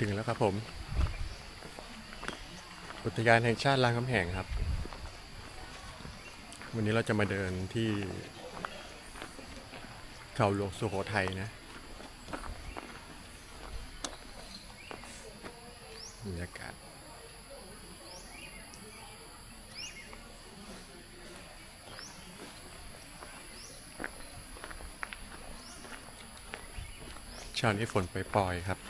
ถึงแล้วครับผม อุทยานแห่งชาติรามคำแหงครับ วันนี้เราจะมาเดินที่เขาหลวงสุโขทัยนะบรรยากาศเช้านี้ฝนไปปล่อยๆครับ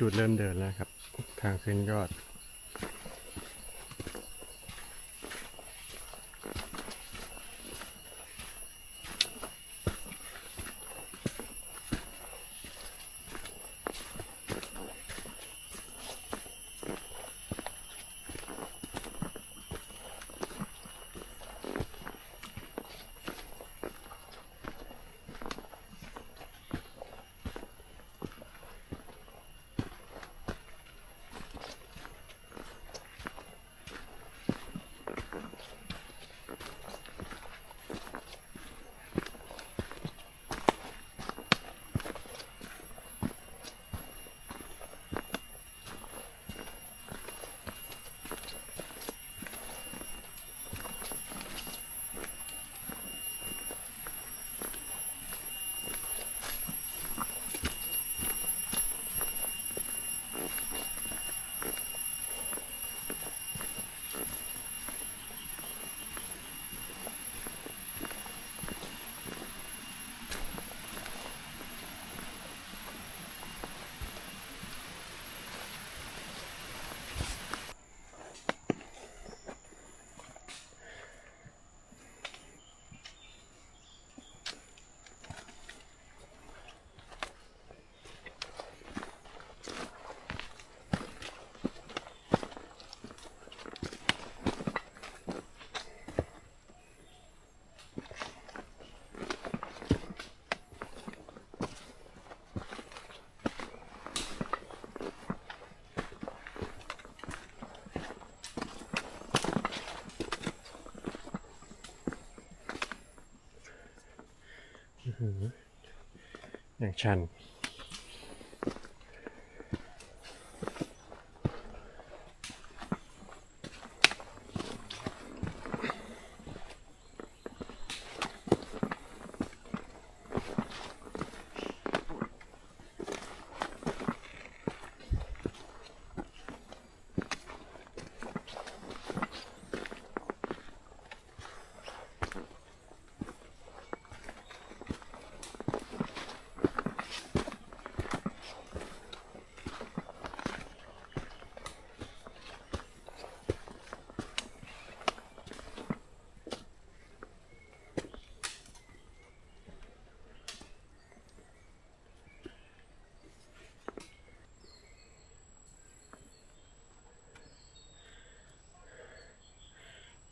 จุดเริ่มเดินแล้วครับ ทางขึ้นยอด อย่างฉัน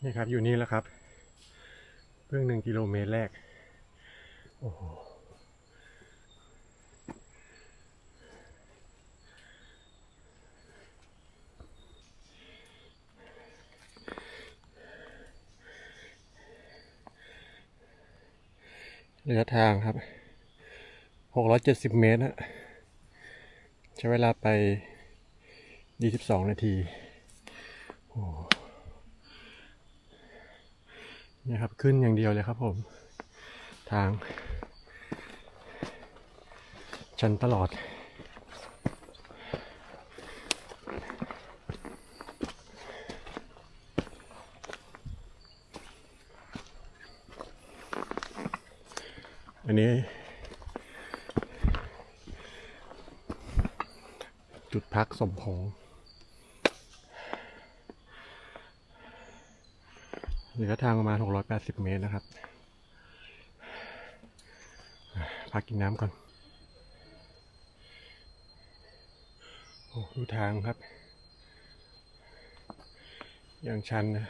นี่ครับอยู่นี่แล้วครับ เพิ่งหนึ่งกิโลเมตรแรก โอ้โหระยะทางครับหกร้อยเจ็ดสิบเมตรฮะใช้เวลาไปยี่สิบสองนาที โอ้ นี่ยครับ ขึ้นอย่างเดียวเลยครับผม ทาง ชันตลอด อันนี้ จุดพักสมพงษ์ เหลือทางประมาณ 680 เมตรนะครับ พักกินน้ำก่อน โอ้ดูทางครับ อย่างชันนะ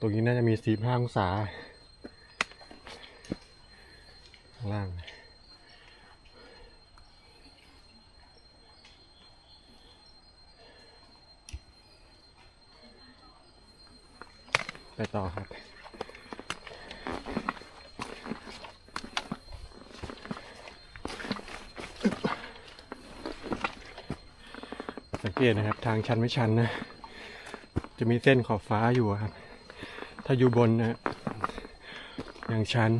ตรงนี้น่าจะมีสีห้าองศา ข้างล่าง ไปต่อครับสังเกตนะครับ ทางชันไม่ชันนะ จะมีเส้นขอบฟ้าอยู่ครับ ถ้าอยู่บนนะยังชัน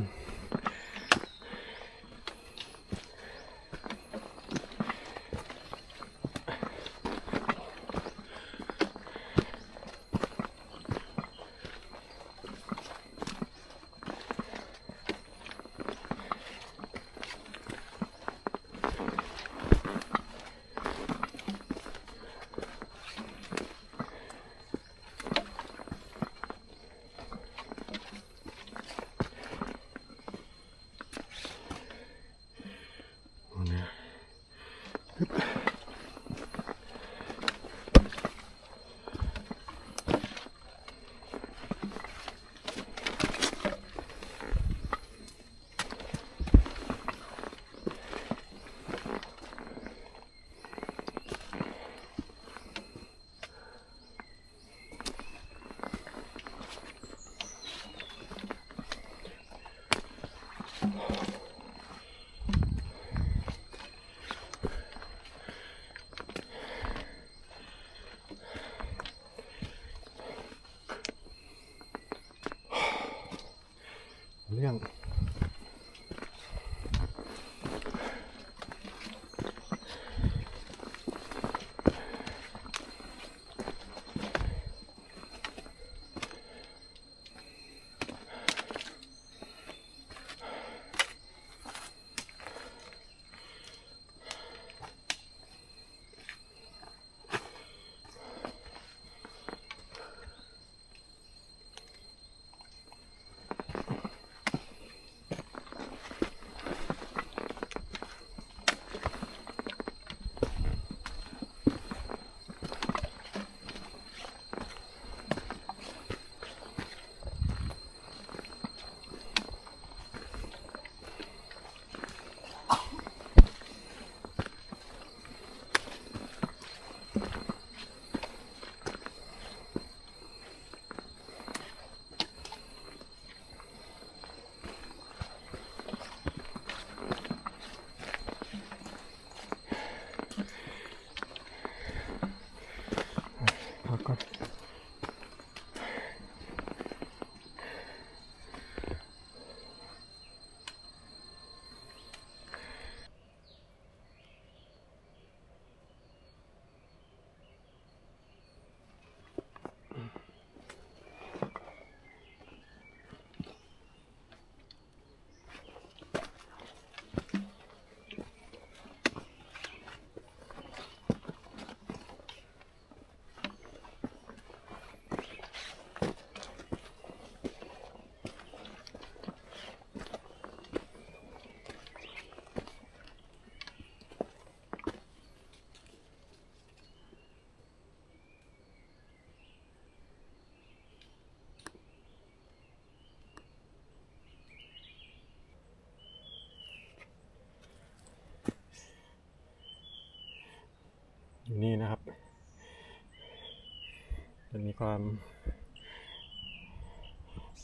ความ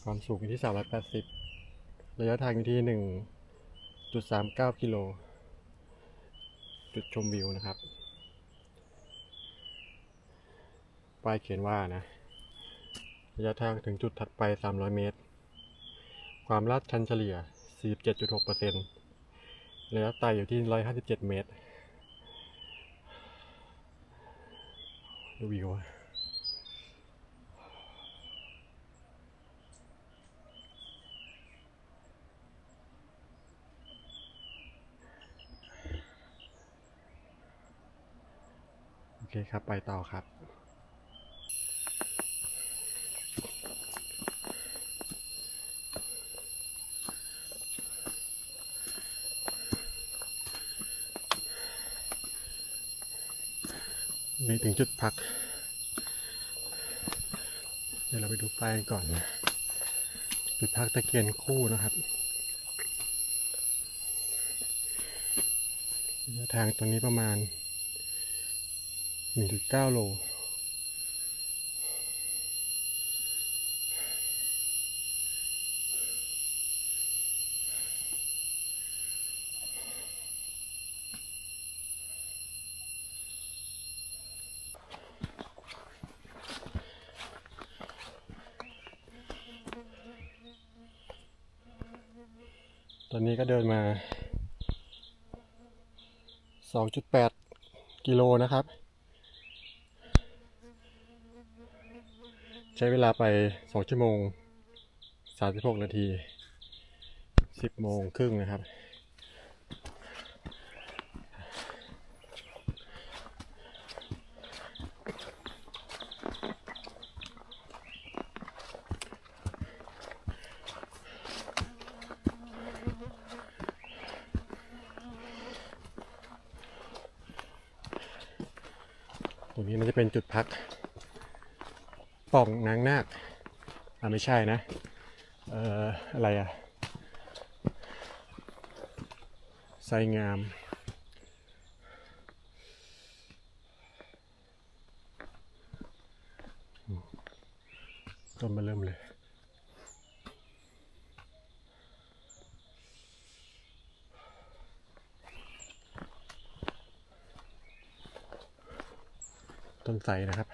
ความสูงอยู่ที่สามร้อยแปดสิบระยะทางอยู่ที่หนึ่งจุดสามเก้ากิโล จุดชมวิวนะครับ ป้ายเขียนว่านะ ระยะทางถึงจุดถัดไป 300 เมตร ความลาดชันเฉลี่ย 47.6%ระยะไต่อยู่ที่ 157 เมตรดูวิวอะ เคครับ ไปต่อครับนี่ถึงจุดพัก เดี๋ยวเราไปดูป้ายก่อนนะจุดพักตะเกียนคู่นะครับระยะทางตรงนี้ประมาณ 1.9โล ตอนนี้ก็เดินมา 2.8 กิโลนะครับ ช้เวลาไป 2 ชั่วโมง 36 นาที 10 โมงครึ่งนะครับ ตรงนี้มันจะเป็นจุดพัก ป่องนางนาคอ่าไม่ใช่นะ เอ่อ อะไรอะไซงาม ต้นมาเริ่มเลยต้นไทรนะครับ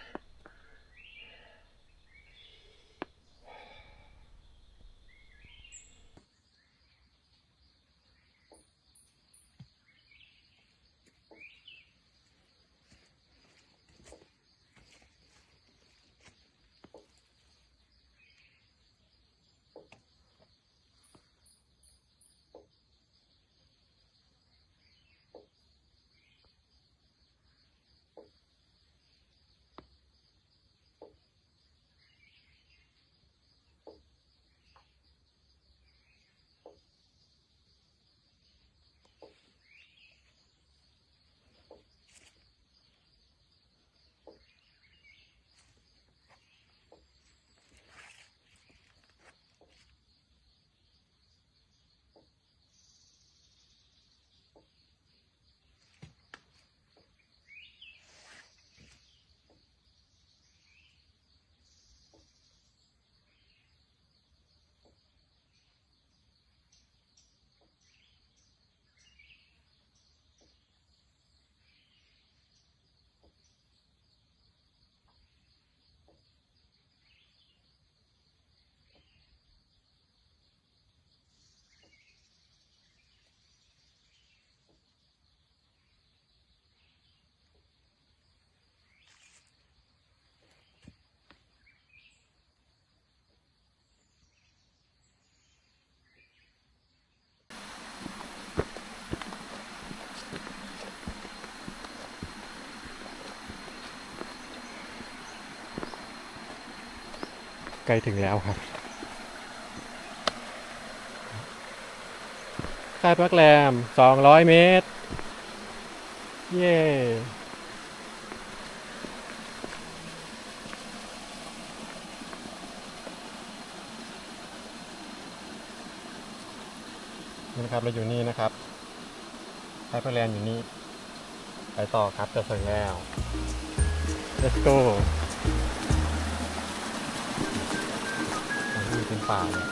ใกล้ถึงแล้วครับค่ายพักแรม 200 เมตร เย้นี่นะครับ เราอยู่นี่นะครับค่ายพักแรมอยู่นี่ ไปต่อครับจะถึงแล้ว let's go เป็นป่าเนี่ย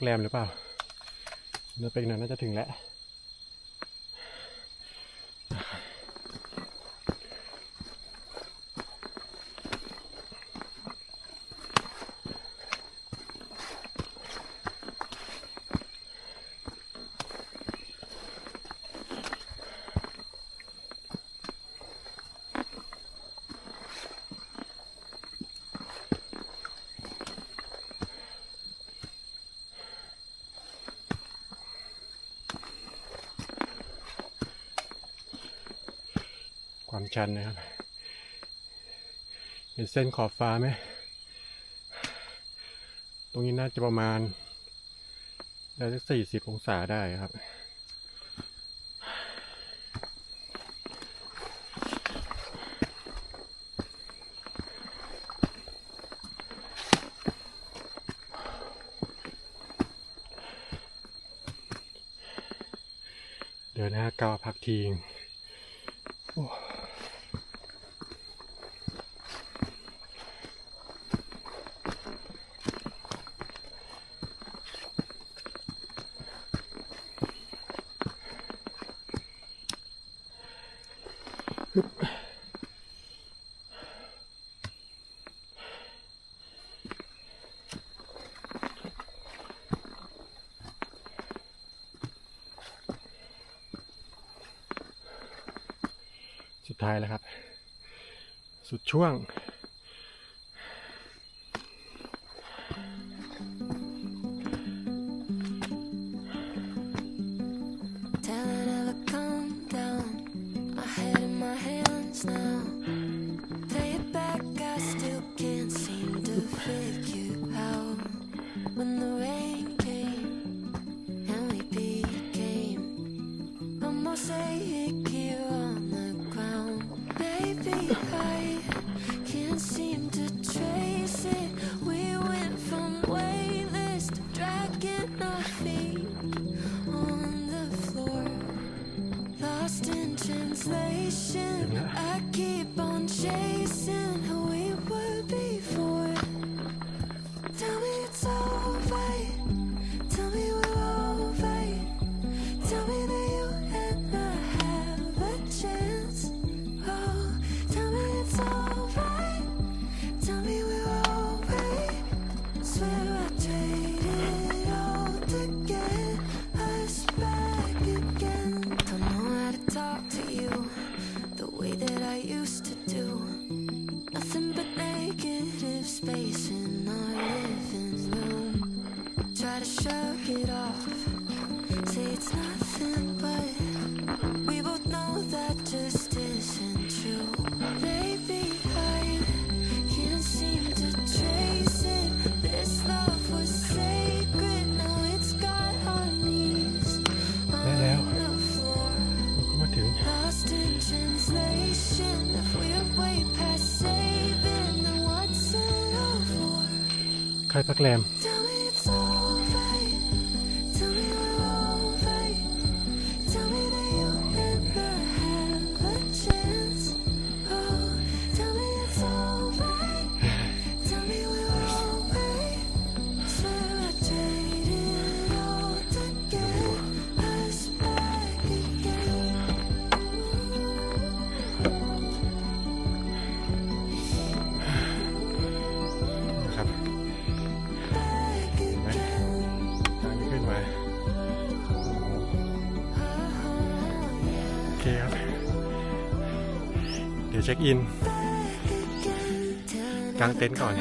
กแรมหรือเปล่าเนื้อเป็นนั้นน่าจะถึงแล้ว ชันนะครับ เห็นเส้นขอบฟ้าไหม ตรงนี้น่าจะประมาณได้สักสี่สิบองศาได้ครับเดินหน้าก้าวพักทีง ท้ายแล้วครับ สุดช่วง shade Shake it off, say it's nothing but We both know that just isn't true. Maybe I can't seem to trace it. This love was sacred, now it's got our knees On the floor, lost in translation we're way past saving, what's for? ช็คอิน กางเต็นท์ก่อน